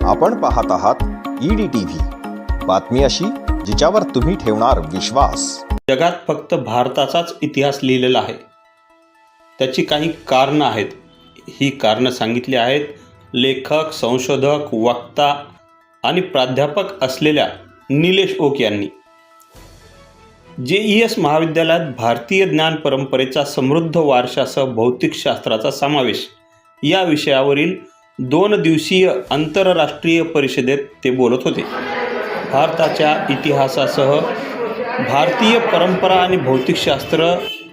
आपण पाहत आहात ईडी टीव्ही बातमी अशी जिच्यावर तुम्ही ठेवणार विश्वास. जगात फक्त भारताचाच इतिहास लिहिलेला आहे. त्याची काही कारणं आहेत. ही कारणं सांगितली आहेत लेखक संशोधक वक्ता आणि प्राध्यापक असलेल्या निलेश ओक यांनी. जे ई एस महाविद्यालयात भारतीय ज्ञान परंपरेचा समृद्ध वारशासह भौतिकशास्त्राचा समावेश या विषयावरील दोन दिवसीय आंतरराष्ट्रीय परिषदेत ते बोलत होते. भारताच्या इतिहासासह भारतीय परंपरा आणि भौतिकशास्त्र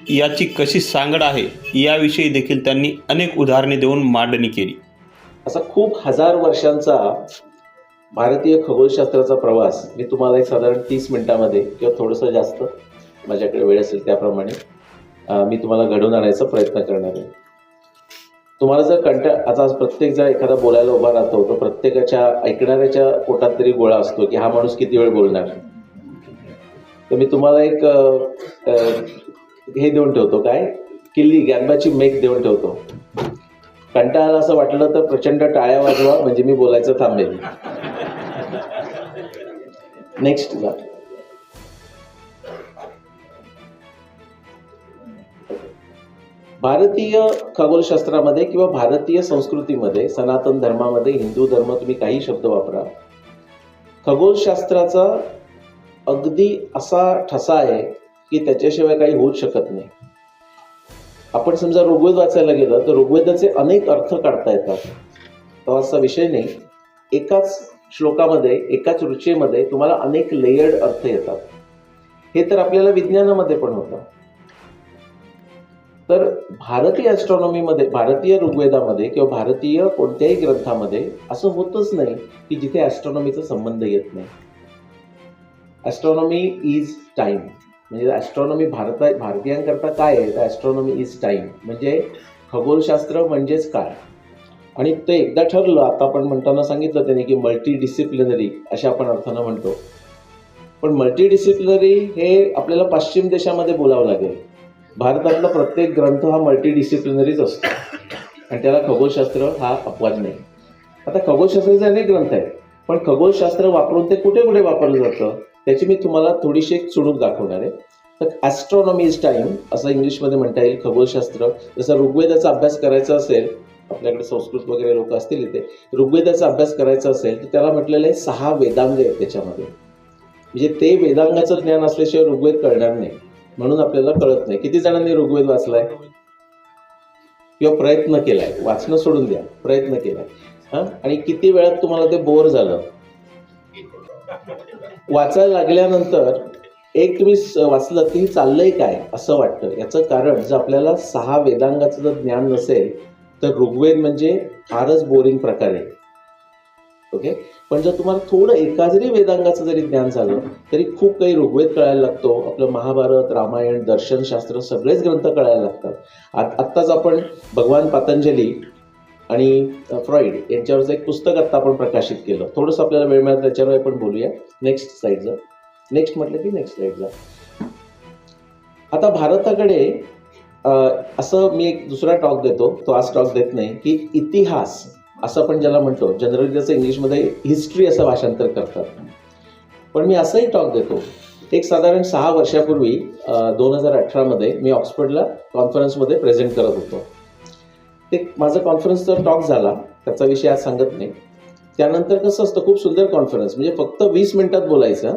याची कशी सांगड आहे याविषयी देखील त्यांनी अनेक उदाहरणे देऊन मांडणी केली. असा खूप हजार वर्षांचा भारतीय खगोलशास्त्राचा प्रवास मी तुम्हाला एक साधारण तीस मिनिटामध्ये किंवा थोडंसं जास्त माझ्याकडे वेळ असेल त्याप्रमाणे मी तुम्हाला घडवून आणायचा प्रयत्न करणार आहे. तुम्हाला जर कंटा आता प्रत्येक जर एखादा बोलायला उभा राहतो तर प्रत्येकाच्या ऐकणाऱ्याच्या पोटात तरी गोळा असतो की हा माणूस किती वेळ बोलणार? तर मी तुम्हाला एक हे देऊन ठेवतो काय? किल्ली गॅनबाची मेक देऊन ठेवतो. कंटाळा असं वाटलं तर प्रचंड टाळ्या वाजवा म्हणजे मी बोलायचं थांबेल. नेक्स्ट भारतीय खगोलशास्त्रामध्ये किंवा भारतीय संस्कृतीमध्ये सनातन धर्मामध्ये हिंदू धर्म तुम्ही काही शब्द वापरा. खगोलशास्त्राचा अगदी असा ठसा आहे की त्याच्याशिवाय काही होऊच शकत नाही. आपण समजा ऋग्वेद वाचायला गेलं तर ऋग्वेदाचे अनेक अर्थ काढता येतात. तो असा विषय नाही. एकाच श्लोकामध्ये एकाच रुचेमध्ये तुम्हाला अनेक लेयर्ड अर्थ येतात. हे तर आपल्याला विज्ञानामध्ये पण होतं. तर भारतीय ॲस्ट्रॉनॉमीमध्ये भारतीय ऋग्वेदामध्ये किंवा भारतीय कोणत्याही ग्रंथामध्ये असं होतच नाही की जिथे ॲस्ट्रॉनॉमीचा संबंध येत नाही. ॲस्ट्रॉनॉमी इज टाईम म्हणजे ॲस्ट्रॉनॉमी भारता भारतीयांकरता काय आहे? तर ॲस्ट्रॉनॉमी इज टाईम म्हणजे खगोलशास्त्र म्हणजेच काय? आणि ते एकदा ठरलं आता आपण म्हणताना सांगितलं त्याने की मल्टी डिसिप्लिनरी अशा आपण अर्थानं म्हणतो. पण मल्टी डिसिप्लिनरी हे आपल्याला पश्चिम देशामध्ये बोलावं लागेल. भारतातला प्रत्येक ग्रंथ हा मल्टीडिसिप्लिनरीच असतो. आणि त्याला खगोलशास्त्र हा अपवाद नाही. आता खगोलशास्त्राचे अनेक ग्रंथ आहेत. पण खगोलशास्त्र वापरून ते कुठे कुठे वापरलं जातं त्याची मी तुम्हाला थोडीशी एक चुणूक दाखवणार आहे. तर ॲस्ट्रॉनॉमी इज टाईम असं इंग्लिशमध्ये म्हणता येईल खगोलशास्त्र. जसं ऋग्वेदाचा अभ्यास करायचा असेल आपल्याकडे संस्कृत वगैरे लोक असतील इथे ऋग्वेदाचा अभ्यास करायचा असेल तर त्याला म्हटलेलं आहे सहा वेदांग आहेत त्याच्यामध्ये. म्हणजे ते वेदांगाचं ज्ञान असल्याशिवाय ऋग्वेद कळणार नाही. म्हणून आपल्याला कळत नाही. किती जणांनी ऋग्वेद वाचलाय? किंवा प्रयत्न केलाय? वाचणं सोडून द्या. प्रयत्न केलाय. हा? आणि किती वेळात तुम्हाला ते बोर झालं? वाचायला लागल्यानंतर एक तुम्ही वाचलं की चाललंय काय असं वाटतं? याचं कारण जर आपल्याला सहा वेदांगाचं जर ज्ञान नसेल तर ऋग्वेद म्हणजे फारच बोरिंग प्रकार आहे. ओके पण जर तुम्हाला थोडं एका जरी वेदांगाचं जरी ज्ञान झालं तरी खूप काही ऋग्वेद कळायला लागतो. आपलं महाभारत रामायण दर्शनशास्त्र सगळेच ग्रंथ कळायला लागतात. आत आत्ताच आपण भगवान पतंजली आणि फ्रॉइड यांच्यावरचं एक पुस्तक आत्ता आपण प्रकाशित केलं. थोडंसं आपल्याला वेळ मिळाला त्याच्यावर आपण बोलूया. नेक्स्ट स्लाइडचं नेक्स्ट म्हटलं की नेक्स्ट स्लाईडला आता भारताकडे असं मी एक दुसरा टॉक देतो. तो आज टॉक देत नाही की इतिहास असं आपण ज्याला म्हणतो जनरली त्याचं इंग्लिशमध्ये हिस्ट्री असं भाषांतर करतात. पण मी असंही टॉक देतो. एक साधारण सहा वर्षापूर्वी दोन हजार अठरामध्ये मी ऑक्सफर्डला कॉन्फरन्समध्ये प्रेझेंट करत होतो. ते माझा कॉन्फरन्सचा टॉक झाला त्याचा विषय आज सांगत नाही. त्यानंतर कसं असतं खूप सुंदर कॉन्फरन्स म्हणजे फक्त वीस मिनिटात बोलायचं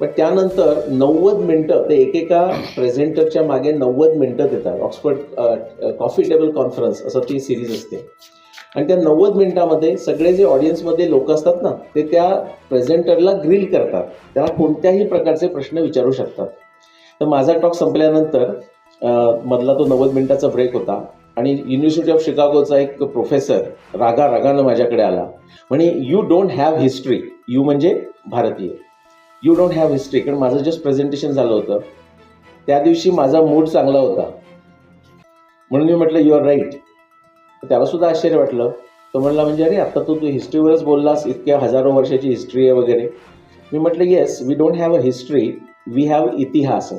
पण त्यानंतर नव्वद मिनटं ते एकेका प्रेझेंटरच्या मागे नव्वद मिनटं देतात. ऑक्सफर्ड कॉफी टेबल कॉन्फरन्स असं ती सिरीज असते. आणि त्या नव्वद मिनिटामध्ये सगळे जे ऑडियन्समध्ये लोक असतात ना ते त्या प्रेझेंटरला ग्रिल करतात. त्याला कोणत्याही प्रकारचे प्रश्न विचारू शकतात. तर माझा टॉक संपल्यानंतर मधला तो नव्वद मिनिटाचा ब्रेक होता आणि युनिव्हर्सिटी ऑफ शिकागोचा एक प्रोफेसर रागा रागानं माझ्याकडे आला. म्हणे you don't have history you म्हणजे भारतीय. यू डोंट हॅव हिस्ट्री कारण माझं जस्ट प्रेझेंटेशन झालं होतं. त्या दिवशी माझा मूड चांगला होता. म्हणून मी म्हटलं यू आर राईट त्याला सुद्धा आश्चर्य वाटलं. तो म्हणला म्हणजे अरे आता तू तू हिस्ट्रीवरच बोललास इतक्या हजारो वर्षाची हिस्ट्री आहे वगैरे. मी म्हटलं yes we don't have a history we have इतिहास.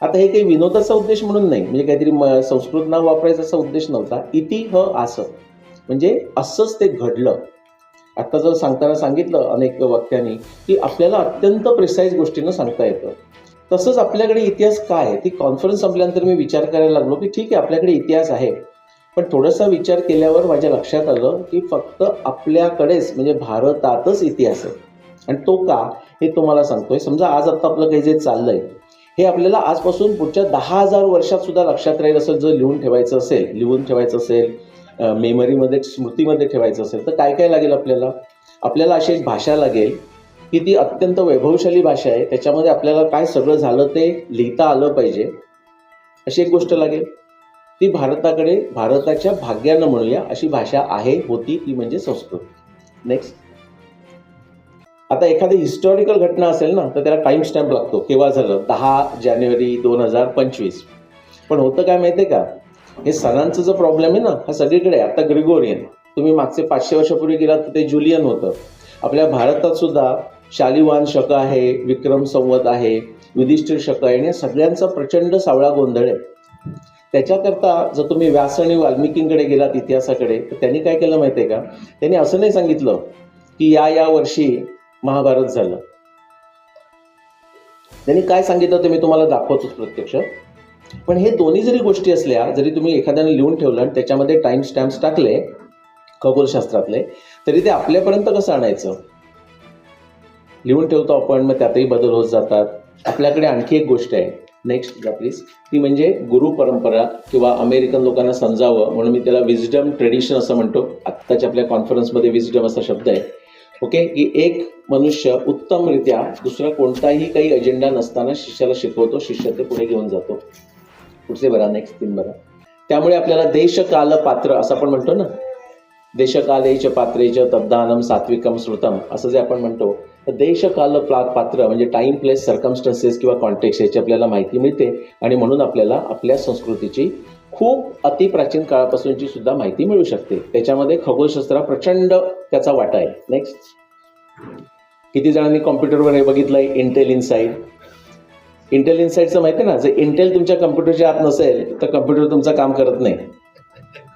आता हे काही विनोदाचा उद्देश म्हणून नाही म्हणजे काहीतरी म- संस्कृत नाव वापरायचा असा उद्देश नव्हता. इति ह असं म्हणजे असंच ते घडलं. आत्ता जर सांगताना सांगितलं अनेक वाक्यांनी की आपल्याला अत्यंत प्रिसाईज गोष्टीनं सांगता येतं. तसंच आपल्याकडे इतिहास काय आहे? ती कॉन्फरन्स संपल्यानंतर मी विचार करायला लागलो की ठीक आहे आपल्याकडे इतिहास आहे. पण थोडासा विचार केल्यावर माझ्या लक्षात आलं की फक्त आपल्याकडेच म्हणजे भारतातच इतिहास आहे. आणि तो का हे तुम्हाला सांगतोय. समजा आज आत्ता आपलं काही जे चाललं आहे हे आपल्याला आजपासून पुढच्या दहा हजार वर्षात सुद्धा लक्षात राहील असं जर लिहून ठेवायचं असेल लिहून ठेवायचं असेल मेमरीमध्ये स्मृतीमध्ये ठेवायचं असेल तर काय काय लागेल आपल्याला? आपल्याला अशी एक भाषा लागेल की ती अत्यंत वैभवशाली भाषा आहे. त्याच्यामध्ये आपल्याला काय सगळं झालं ते लिहिता आलं पाहिजे. अशी एक गोष्ट लागेल. ती भारताकडे भारताच्या भाग्यानं म्हणूया अशी भाषा आहे होती ती म्हणजे संस्कृत. नेक्स्ट आता एखादी हिस्टॉरिकल घटना असेल ना तर त्याला टाइम स्टॅम्प लागतो. केव्हा झालं? दहा जानेवारी दोन हजार पंचवीस. पण होतं काय माहिती आहे का? हे सणांचा जो प्रॉब्लेम आहे ना हा सगळीकडे आहे. आता ग्रिगोरियन. तुम्ही मागचे पाचशे वर्षापूर्वी गेलात तर ते जुलियन होतं. आपल्या भारतात सुद्धा शालिवान शक आहे विक्रम संवत आहे युधिष्ठिर शक आहे आणि सगळ्यांचा प्रचंड सावळा गोंधळ आहे. त्याच्याकरता जर तुम्ही व्यास आणि वाल्मिकींकडे गेलात इतिहासाकडे तर त्यांनी काय केलं माहिती आहे का? त्यांनी असं नाही सांगितलं की या या वर्षी महाभारत झालं. त्यांनी काय सांगितलं ते मी तुम्हाला दाखवतोच प्रत्यक्ष. पण हे दोन्ही जरी गोष्टी असल्या जरी तुम्ही एखाद्याने लिहून ठेवलं आणि त्याच्यामध्ये टाइम स्टॅम्प्स टाकले खगोलशास्त्रातले तरी ते आपल्यापर्यंत कसं आणायचं? लिहून ठेवतो आपण मग त्यातही बदल होत जातात. आपल्याकडे आणखी एक गोष्ट आहे. नेक्स्ट जा प्लीज ती म्हणजे गुरु परंपरा किंवा अमेरिकन लोकांना समजावं म्हणून मी त्याला विजडम ट्रेडिशन असं म्हणतो. आत्ताच्या आपल्या कॉन्फरन्समध्ये विजडम असा शब्द आहे. ओके की एक मनुष्य उत्तमरित्या दुसरा कोणताही काही अजेंडा नसताना शिष्याला शिकवतो शिष्य ते पुढे घेऊन जातो. पुढचे बरा नेक्स्ट तीन बरा त्यामुळे आपल्याला देश काल पात्र असं आपण म्हणतो ना देशकालेच पात्रेच तब्दानम सात्विकम श्रुतम असं जे आपण म्हणतो तर देशकाल प्ला पात्र म्हणजे टाईम प्लेस सर्कमस्टन्सेस किंवा कॉन्टेक्स याची आपल्याला माहिती मिळते आणि म्हणून आपल्याला आपल्या संस्कृतीची खूप अतिप्राचीन काळापासूनची सुद्धा माहिती मिळू शकते. त्याच्यामध्ये खगोलशास्त्र प्रचंड त्याचा वाटा आहे. नेक्स्ट किती जणांनी कॉम्प्युटरवर हे बघितलंय? इंटेल इनसाईड इंटेल इनसाईडचं माहिती आहे ना? जर इंटेल तुमच्या कम्प्युटरच्या आत नसेल तर कम्प्युटर तुमचं काम करत नाही.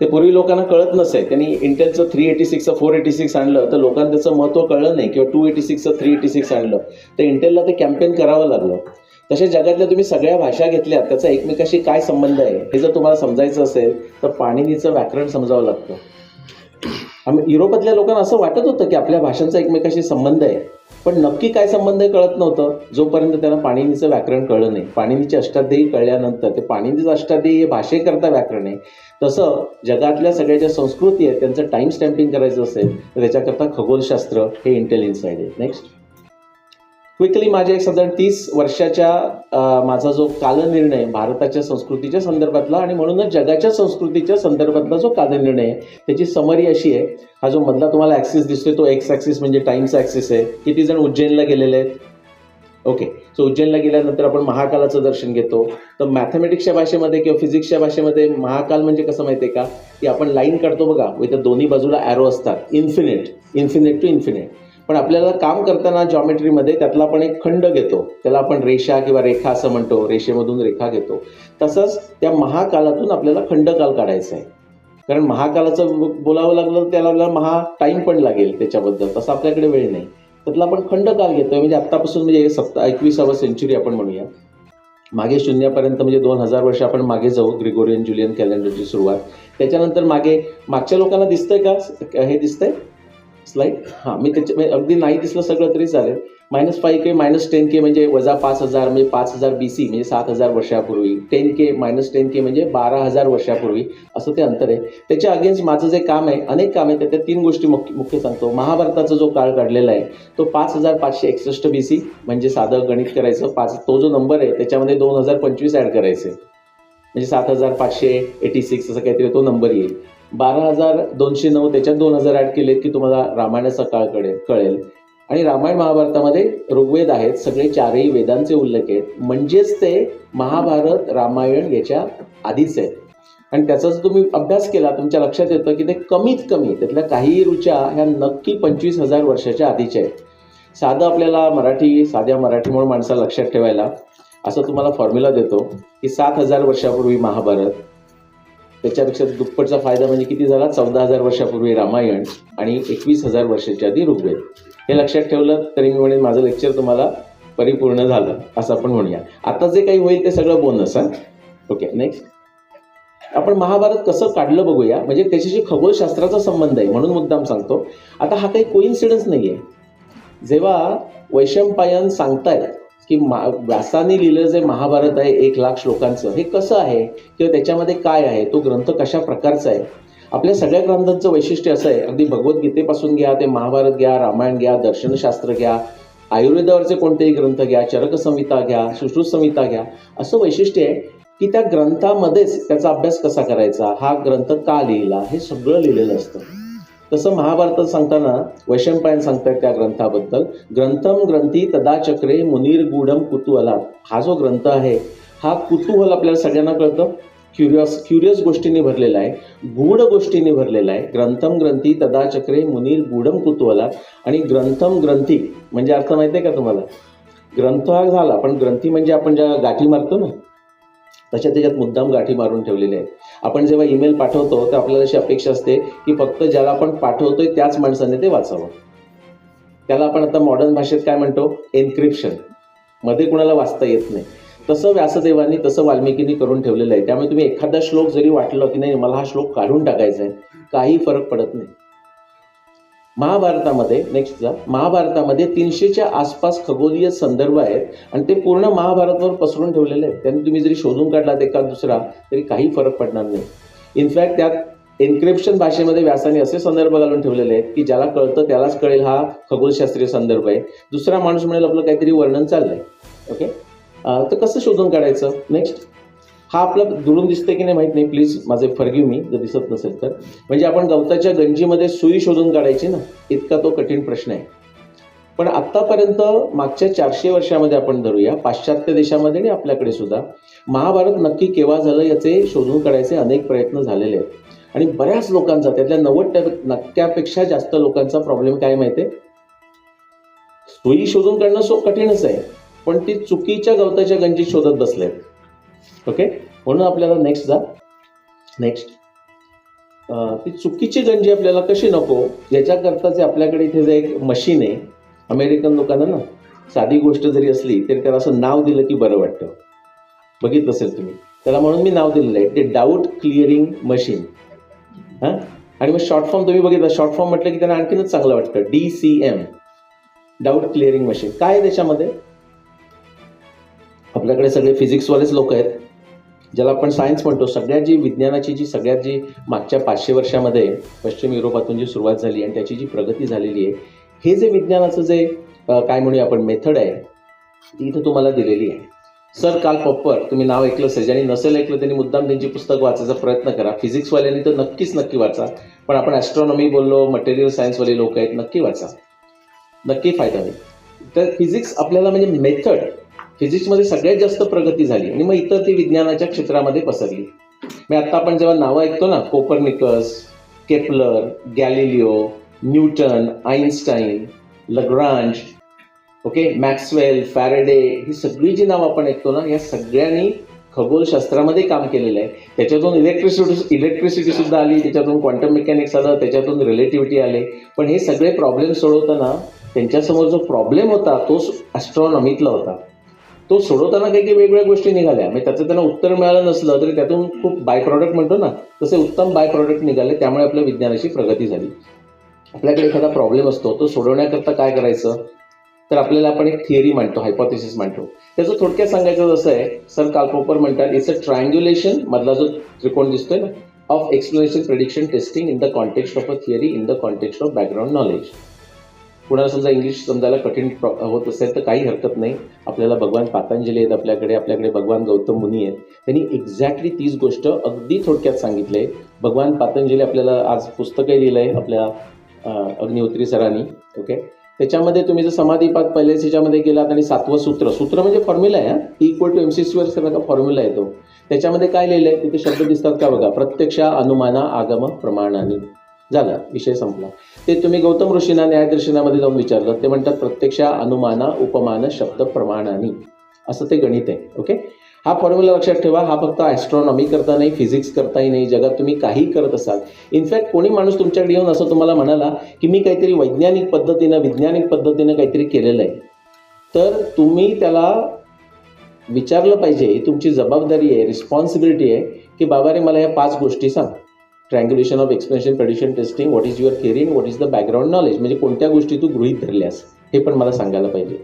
ते पूर्वी लोकांना कळत नसे. त्यांनी इंटेलचं थ्री एटी सिक्सचं फोर एटी सिक्स आणलं तर लोकांना त्याचं महत्त्व कळलं नाही किंवा टू एटी सिक्सचं थ्री एटी सिक्स आणलं. तर इंटेलला ते कॅम्पेन करावं लागलं. तसे जगातल्या तुम्ही सगळ्या भाषा घेतल्या त्याचा एकमेकाशी काय संबंध आहे हे जर तुम्हाला समजायचं असेल तर पाणिनीचं व्याकरण समजावं लागतं. आम्ही युरोपातल्या लोकांना असं वाटत होतं की आपल्या भाषांचा एकमेकाशी संबंध आहे. पण नक्की काय संबंध कळत नव्हतं. जोपर्यंत त्यांना पाणिनीचं व्याकरण कळलं नाही. पाणिनीची अष्टाध्यायी कळल्यानंतर ते पाणिनीचं अष्टाध्यायी हे भाषेकरता व्याकरण आहे. तसं जगातल्या सगळ्या ज्या संस्कृती आहेत त्यांचं टाइम स्टॅम्पिंग करायचं असेल तर त्याच्याकरता खगोलशास्त्र हे इंटेलिजन्स आहे. नेक्स्ट क्विकली माझ्या एक साधारण तीस वर्षाच्या माझा जो कालनिर्णय भारताच्या संस्कृतीच्या संदर्भातला आणि म्हणूनच जगाच्या संस्कृतीच्या संदर्भातला जो कालनिर्णय आहे त्याची समरी अशी आहे. हा जो मधला तुम्हाला ॲक्सिस दिसतोय तो एक्स ॲक्सिस म्हणजे टाइम्स ॲक्सिस आहे. किती जण उज्जैनला गेलेले आहेत? ओके सो उज्जैनला गेल्यानंतर आपण महाकालाचं दर्शन घेतो. तर मॅथमॅटिक्सच्या भाषेमध्ये किंवा फिजिक्सच्या भाषेमध्ये महाकाल म्हणजे कसं माहिती आहे का? की आपण लाईन काढतो बघा इथं दोन्ही बाजूला ॲरो असतात. इन्फिनिट इन्फिनिट टू इन्फिनिट पण आपल्याला काम करताना जॉमेट्रीमध्ये त्यातला आपण एक खंड घेतो. त्याला आपण रेषा किंवा रेखा असं म्हणतो रेषेमधून रेखा घेतो. तसंच त्या महाकालातून आपल्याला खंडकाल काढायचा आहे कारण महाकालाचं बोलावं लागलं त्याला आपल्याला महा टाईम पण लागेल त्याच्याबद्दल. तसं आपल्याकडे वेळ नाही. त्यातला आपण खंडकाल घेतोय. म्हणजे आत्तापासून म्हणजे सत्ता एकविसावं सेंचुरी आपण म्हणूया. मागे शून्यापर्यंत म्हणजे दोन हजार वर्ष आपण मागे जाऊ ग्रिगोरियन जुलियन कॅलेंडरची सुरुवात. त्याच्यानंतर मागे मागच्या लोकांना दिसतंय का? हे दिसतंय? स्लाईड हां मी त्याच्या म्हणजे अगदी नाही दिसलं सगळं तरी चालेल. Minus five K minus ten K म्हणजे वजा पाच हजार म्हणजे पाच हजार बी सी म्हणजे सात हजार वर्षापूर्वी. Ten K minus ten K म्हणजे बारा हजार वर्षापूर्वी. असं ते अंतर आहे. त्याच्या अगेन्स्ट माझं जे काम आहे अनेक काम आहे त्याच्या तीन गोष्टी मुख्य मुख्य सांगतो. महाभारताचा जो काळ काढलेला आहे तो पाच हजार पाचशे एकसष्ट बी सी म्हणजे साधं गणित करायचं. पाच तो जो नंबर आहे त्याच्यामध्ये दोन हजार पंचवीस ॲड करायचे. म्हणजे सात हजार पाचशे एटी सिक्स असं काहीतरी तो नंबर येईल. बारा हजार दोनशे नऊ त्याच्यात दोन हजार ॲड केलेत की तुम्हाला रामायणाचा काळ कळेल कळेल. आणि रामायण महाभारतामध्ये ऋग्वेद आहेत सगळे चारही वेदांचे उल्लेख आहेत. म्हणजेच ते महाभारत रामायण याच्या आधीच आहेत. आणि त्याचा जर तुम्ही अभ्यास केला तुमच्या लक्षात येतं की ते कमीत कमी त्यातल्या काही रुचा ह्या नक्की पंचवीस हजार वर्षाच्या आधीच्या आहेत. साधं आपल्याला मराठी साध्या मराठीमुळे माणसाला लक्षात ठेवायला असं तुम्हाला फॉर्म्युला देतो की सात हजार वर्षापूर्वी महाभारत त्याच्यापेक्षा दुप्पटचा फायदा म्हणजे किती झाला? चौदा हजार वर्षापूर्वी रामायण आणि एकवीस हजार वर्षाच्या आधी ऋग्वेद. हे लक्षात ठेवलं तरी मी म्हणेन माझं लेक्चर तुम्हाला परिपूर्ण झालं असं आपण म्हणूया. आता जे काही होईल ते सगळं बोनस हा? ओके नेक्स्ट आपण महाभारत कसं काढलं बघूया? म्हणजे त्याच्याशी खगोलशास्त्राचा संबंध आहे म्हणून मुद्दाम सांगतो. आता हा काही कोइन्सिडन्स नाही आहे जेव्हा वैशंपायन सांगतायत की मा व्यासाने लिहिलं जे महाभारत आहे एक लाख श्लोकांचं हे कसं आहे? किंवा त्याच्यामध्ये काय आहे? तो ग्रंथ कशा प्रकारचा आहे? आपल्या सगळ्या ग्रंथांचं वैशिष्ट्य असं आहे. अगदी भगवद्गीतेपासून घ्या ते महाभारत घ्या रामायण घ्या दर्शनशास्त्र घ्या आयुर्वेदावरचे कोणतेही ग्रंथ घ्या चरक संहिता घ्या सुश्रुत संहिता घ्या असं वैशिष्ट्य आहे की त्या ग्रंथामध्येच त्याचा अभ्यास कसा करायचा? हा ग्रंथ का लिहिला? हे सगळं लिहिलेलं असतं. तसं महाभारतात सांगताना वैशंपायन सांगतात त्या ग्रंथाबद्दल ग्रंथम ग्रंथी तदाचक्रे मुनीर कुतूहला हा जो ग्रंथ आहे हा कुतूहल आपल्याला सगळ्यांना कळतं? क्युरियस क्युरियस गोष्टींनी भरलेला आहे गूढ गोष्टींनी भरलेला आहे. ग्रंथम ग्रंथी तदाचक्रे मुनीर गूढम कुतूहला आणि ग्रंथम ग्रंथी म्हणजे अर्थ माहिती आहे का तुम्हाला? ग्रंथ हा झाला पण ग्रंथी म्हणजे आपण ज्या गाठी मारतो ना तशा त्याच्यात मुद्दाम गाठी मारून ठेवलेल्या आहेत. आपण जेव्हा ईमेल पाठवतो तर आपल्याला अशी अपेक्षा असते की फक्त ज्याला आपण पाठवतोय त्याच माणसाने ते वाचावं. त्याला आपण आता मॉडर्न भाषेत काय म्हणतो? एन्क्रिप्शनमध्ये कुणाला वाचता येत नाही. तसं व्यासदेवांनी तसं वाल्मिकींनी करून ठेवलेलं आहे. त्यामुळे तुम्ही एखादा श्लोक जरी वाटलं की नाही मला हा श्लोक काढून टाकायचा आहे काही फरक पडत नाही. महाभारतामध्ये नेक्स्ट जा महाभारतामध्ये तीनशेच्या आसपास खगोलीय संदर्भ आहेत आणि ते पूर्ण महाभारतवर पसरून ठेवलेले आहेत. त्यांनी तुम्ही जरी शोधून काढलात एका दुसरा तरी काही फरक पडणार नाही. इनफॅक्ट त्यात एन्क्रिप्शन भाषेमध्ये व्यासाने असे संदर्भ घालून ठेवलेले आहेत की ज्याला कळतं त्यालाच कळेल हा खगोलशास्त्रीय संदर्भ आहे. दुसरा माणूस म्हणेल आपलं काहीतरी वर्णन चाललंय. ओके तर कसं शोधून काढायचं? नेक्स्ट हा आपला दुरून दिसते की नाही माहीत नाही. प्लीज माझे फरग्यू मी जर दिसत नसेल तर. म्हणजे आपण गवताच्या गंजीमध्ये सुई शोधून काढायची ना इतका तो कठीण प्रश्न आहे. पण आत्तापर्यंत मागच्या चारशे वर्षामध्ये आपण धरूया पाश्चात्य देशामध्ये आणि आपल्याकडे सुद्धा. महाभारत नक्की केव्हा झालं याचे शोधून काढायचे अनेक प्रयत्न झालेले आहेत. आणि बऱ्याच लोकांचा त्यातल्या नव्वद टक्क्यापेक्षा जास्त लोकांचा प्रॉब्लेम काय माहिती आहे? सुई शोधून काढणं सो कठीणच आहे पण ती चुकीच्या गवताच्या गंजीत शोधत बसलेत. ओके म्हणून आपल्याला नेक्स्ट जा. नेक्स्ट ती चुकीची गंजी आपल्याला कशी नको याच्याकरता जे आपल्याकडे इथे जे एक मशीन आहे अमेरिकन लोकांना ना साधी गोष्ट जरी असली तरी त्याला असं नाव दिलं की बरं वाटतं. बघितलं असेल तुम्ही. त्याला म्हणून मी नाव दिलेलं आहे. ते डाऊट क्लिअरिंग मशीन हां? आणि मग शॉर्ट फॉर्म तुम्ही बघितलं शॉर्ट फॉर्म म्हटलं की त्यांना आणखीनच चांगलं वाटतं. D C M doubt clearing machine काय आहे त्याच्यामध्ये? आपल्याकडे सगळे फिजिक्सवालेच लोक आहेत. ज्याला आपण सायन्स म्हणतो सगळ्यात जी विज्ञानाची जी सगळ्यात जी मागच्या पाचशे वर्षामध्ये पश्चिम युरोपातून जी सुरुवात झाली आणि त्याची जी प्रगती झालेली आहे हे जे विज्ञानाचं जे काय म्हणूया आपण मेथड आहे ती इथं तुम्हाला दिलेली आहे. सर काल पप्पर तुम्ही नाव ऐकलं असेल ज्यांनी नसेल ऐकलं त्यांनी मुद्दाम त्यांची पुस्तक वाचायचा प्रयत्न करा. फिजिक्सवाल्यांनी तर नक्कीच नक्की वाचा. पण आपण ॲस्ट्रॉनॉमी बोललो मटेरियल सायन्सवाले लोक आहेत नक्की वाचा. नक्की फायदा होईल तर फिजिक्स आपल्याला म्हणजे मेथड फिजिक्समध्ये सगळ्यात जास्त प्रगती झाली आणि मग इतर ती विज्ञानाच्या क्षेत्रामध्ये पसरली. मी आत्ता आपण जेव्हा नावं ऐकतो ना Copernicus Kepler Galileo Newton Einstein Lagrange okay Maxwell Faraday ही सगळी जी नावं आपण ऐकतो ना या सगळ्यांनी खगोलशास्त्रामध्ये काम केलेलं आहे. त्याच्यातून इलेक्ट्रिसिटी इलेक्ट्रिसिटी सुद्धा आली त्याच्यातून क्वांटम मेकॅनिक्स आलं त्याच्यातून रिलेटिव्हिटी आले. पण हे सगळे प्रॉब्लेम सोडवताना त्यांच्यासमोर जो प्रॉब्लेम होता तो ॲस्ट्रॉनॉमीतला होता. तो सोडवताना काही काही वेगवेगळ्या गोष्टी निघाल्या. म्हणजे त्याचं त्यांना उत्तर मिळालं नसलं तरी त्यातून खूप बाय प्रॉडक्ट म्हणतो ना तसे उत्तम बाय प्रॉडक्ट निघाले त्यामुळे आपल्या विज्ञानाची प्रगती झाली. आपल्याकडे एखादा प्रॉब्लेम असतो तो सोडवण्याकरता काय करायचं? तर आपल्याला आपण एक थिअरी मांडतो हायपोथिसिस मांडतो. त्याचं थोडक्यात सांगायचं जसं आहे सर कालपोपर म्हणतात इट्स अ ट्रायंग्युलेशन मधला जो त्रिकोण दिसतोय ना of explanation prediction testing in the context of a theory in the context of background knowledge कुणाला समजा इंग्लिश समजायला कठीण होत असेल तर काही हरकत नाही. आपल्याला भगवान पातंजली आहेत आपल्याकडे आपल्याकडे भगवान गौतम मुनी आहेत. त्यांनी एक्झॅक्टली तीच गोष्ट अगदी थोडक्यात सांगितले भगवान पातंजली आपल्याला आज पुस्तकही लिहिलं आहे आपल्या अग्निहोत्री सरांनी ओके त्याच्यामध्ये तुम्ही जर समाधीपात पहिल्याच ह्याच्यामध्ये गेलात आणि सातवं सूत्र सूत्र म्हणजे फॉर्म्युला आहे equal to M C square सगळं फॉर्म्युला येतो? त्याच्यामध्ये काय लिहिलं आहे तिथे शब्द दिसतात का बघा? प्रत्यक्ष अनुमाना आगम प्रमाणाने. झाला. विषय संपला. ते तुम्ही गौतम ऋषींना न्यायदर्शनामध्ये जाऊन विचारलं ते म्हणतात प्रत्यक्ष अनुमाना उपमान शब्द प्रमाणानी. असं ते गणित आहे ओके हा फॉर्म्युला लक्षात ठेवा. हा फक्त ॲस्ट्रॉनॉमी करता नाही फिजिक्स करताही नाही. जगात तुम्ही काही करत असाल. इनफॅक्ट कोणी माणूस तुमच्याकडे येऊन असं तुम्हाला म्हणाला की मी काहीतरी वैज्ञानिक पद्धतीनं वैज्ञानिक पद्धतीनं काहीतरी केलेलं आहे. तर तुम्ही त्याला विचारलं पाहिजे. तुमची जबाबदारी आहे रिस्पॉन्सिबिलिटी आहे की बाबा रे मला या पाच गोष्टी सांग. Triangulation of explanation tradition testing what is your theory what is the background knowledge म्हणजे कोणत्या गोष्टी तू गृहीत धरल्यास? हे पण मला सांगायला पाहिजे.